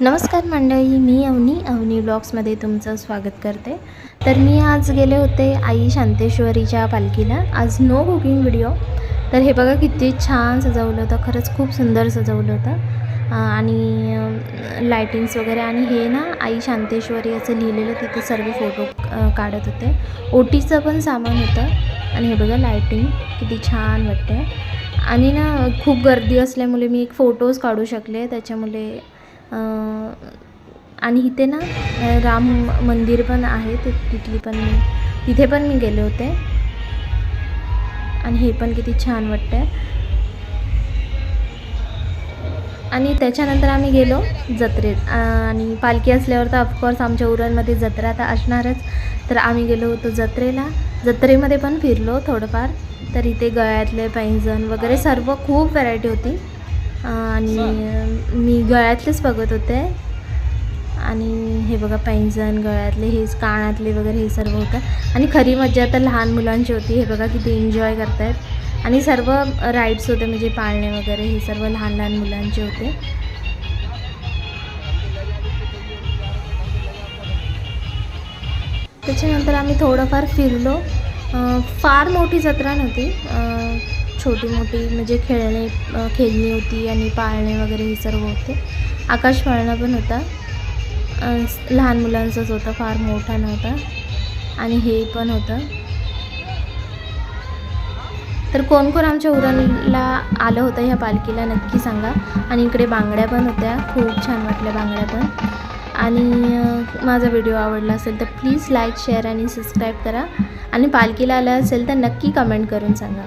नमस्कार मंडळी मी अवनी. अवनी ब्लॉग्समध्ये तुमचं स्वागत करते. तर मी आज गेले होते आई शांतेश्वरीच्या पालखीला. आज नो कुकिंग व्हिडिओ तर हे बघा किती छान सजवलं होतं. खरंच खूप सुंदर सजवलं होतं. आणि लायटिंग्स वगैरे. आणि हे ना आई शांतेश्वरी असं लिहिलेलं तिथे सर्व फोटो काढत होते. ओटीचं पण सामान होतं. आणि हे बघा लायटिंग किती छान वाटते आणि ना खूप गर्दी असल्यामुळे मी एक फोटोज काढू शकले. त्याच्यामुळे आणि इथे ना राम मंदिर पण आहे ते तिथली पण तिथे पण मी गेले होते. आणि हे पण किती छान वाटतंय. आणि त्याच्यानंतर आम्ही गेलो जत्रेत. आणि पालखी असल्यावर तर ऑफकोर्स आमच्या उरणमध्ये जत्रा तर असणारच. तर आम्ही गेलो होतो जत्रेला. जत्रेमध्ये पण फिरलो थोडंफार. तर इथे गळ्यातले पैंजण वगैरे सर्व खूप व्हरायटी होती. आणि मी गळ्यातलेच बघत होते. आणि हे बघा पैंजण गळ्यातले हे कानातले वगैरे हे सर्व होतं. आणि खरी मज्जा तर लहान मुलांची होती. हे बघा किती एन्जॉय करतायत. आणि सर्व राईड्स होते म्हणजे पाळणे वगैरे हे सर्व लहान लहान मुलांचे होते. त्याच्यानंतर आम्ही थोडंफार फिरलो. फार मोठी जत्रा नव्हती. छोटी मोठी म्हणजे खेळणे खेळणी होती आणि पाळणे वगैरे हे सर्व होते. आकाश पाळणा पण होता. लहान मुलांचंच होतं फार मोठा नव्हता. आणि हे पण होतं. तर कोण कोण आमच्या उरणला आलं होतं ह्या पालखीला नक्की सांगा. आणि इकडे बांगड्या पण होत्या. खूप छान वाटल्या बांगड्या पण. आणि माझा व्हिडिओ आवडला असेल तर प्लीज लाईक शेअर आणि सबस्क्राईब करा. आणि पालखीला आलं असेल तर नक्की कमेंट करून सांगा.